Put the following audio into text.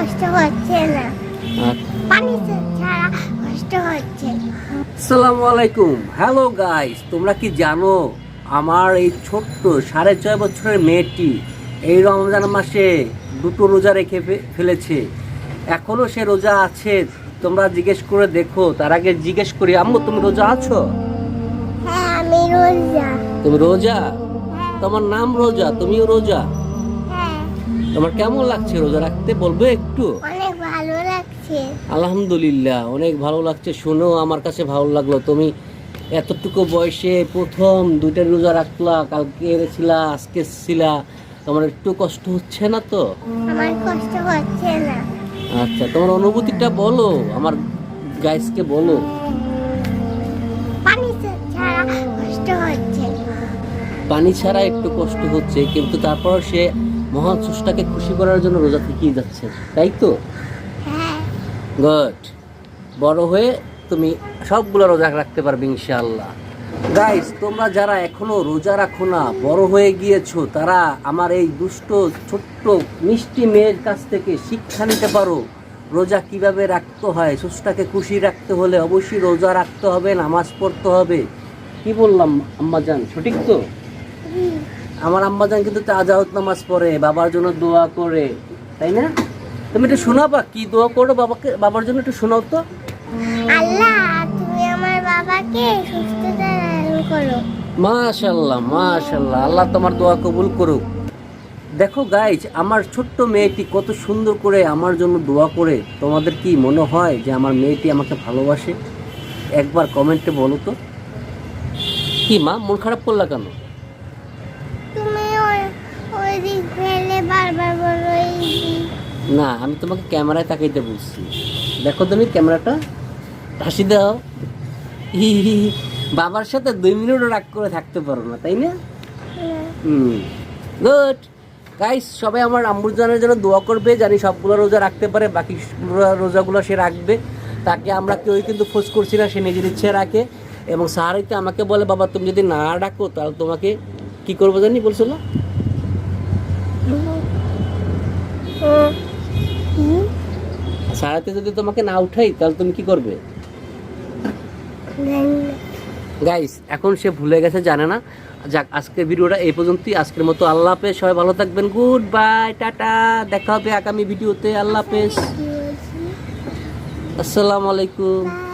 কষ্ট হচ্ছে না। পানি ছাড়া কষ্ট হচ্ছে আসসালামু আলাইকুম। হ্যালো গাইস তোমরা কি জানো আমার এই ছোট্ট সাড়ে ছয় বছরের মেয়েটি এই রমজান মাসে দুটো রোজা রেখে ফেলেছে। এখনও সে রোজা আছে। তোমরা জিজ্ঞেস করে দেখো। তার আগে জিজ্ঞেস করি আম্মু তুমি রোজা আছো? হ্যাঁ আমি রোজা। তুমি রোজা? হ্যাঁ। তোমার নাম রোজা তুমিও রোজা? তোমার কেমন লাগছে রোজা রাখতে? বলবে একটু। অনেক ভালো লাগছে। আলহামদুলিল্লাহ অনেক ভালো লাগছে। শুনেও আমার কাছে ভালো লাগল। তুমি এতটুকু বয়সে প্রথম দুইটা রোজা রাখলা কালকে ছিলা আজকে ছিলা তোমার একটু কষ্ট হচ্ছে না তো? আমার কষ্ট হচ্ছে না। আচ্ছা তোমার অনুভূতিটা বলো আমার গাইসকে বলো। পানি ছাড়া কষ্ট হচ্ছে পানি ছাড়া একটু কষ্ট হচ্ছে কিন্তু তারপর সে মহান স্রষ্টাকে খুশি করার জন্য রোজা থেকেই যাচ্ছে তাই তো? হ্যাঁ। গুড বড় হয়ে তুমি সবগুলো রোজা রাখতে পারবে ইনশাআল্লাহ। গাইস তোমরা যারা এখনও রোজা রাখো না বড় হয়ে গিয়েছো তারা আমার এই দুষ্ট ছোট্ট মিষ্টি মেয়ের কাছ থেকে শিক্ষা নিতে পারো। রোজা কীভাবে রাখতে হয় সুস্থটাকে খুশি রাখতে হলে অবশ্যই রোজা রাখতে হবে নামাজ পড়তে হবে। কি বললাম আম্মা আম্মাজান সঠিক তো? আমার আম্মাজান কিন্তু তাজাওত নামাজ পড়ে বাবার জন্য দোয়া করে তাই না? তুমি একটু শোনাবা কি দোয়া করো বাবাকে বাবার জন্য একটু শোনাও তো। আল্লাহ তুমি আমার বাবাকে সুস্থতা দান করো। মাশাল্লাহ মাশাল্লাহ আল্লাহ তোমার দোয়া কবুল করুক। দেখো গাইজ আমার ছোট্ট মেয়েটি কত সুন্দর করে আমার জন্য দোয়া করে। তোমাদের কি মনে হয় যে আমার মেয়েটি আমাকে ভালোবাসে? একবার কমেন্টে বলো তো। কি মা মন খারাপ করলা কেন? না, আমি তোমাকে ক্যামেরায় তাকাইতে বলছি। দেখো তুমি ক্যামেরাটা। হাসি দাও। বাবার সাথে দুই মিনিটও রাগ করে থাকতে পারো না, তাই না? গুড গাইস সবাই আমার আম্বুজানের জন্য দোয়া করবে, জানি সবগুলো রোজা রাখতে পারে, বাকি রোজা- রোজাগুলো সে রাখবে। তাকে আমরা কেউই কিন্তু ফোর্স করছি না, সে নিজের ইচ্ছে রাখে। এবং সাহারিতে আমাকে বলে, বাবা, তুমি যদি না ডাকো তাহলে তোমাকে কি করব জানি, বলছিল? হুম, যদি তোমাকে না উঠাই তাহলে তুমি কি করবে? গাইস এখন সে ভুলে গেছে জানে না। যাক আজকের ভিডিওটা এই পর্যন্তই। আজকের মতো আল্লাহ হাফেজ সবাই ভালো থাকবেন। Good bye tata. দেখা হবে আগামী ভিডিওতে। আল্লাহ হাফেজ? আসসালামু আলাইকুম.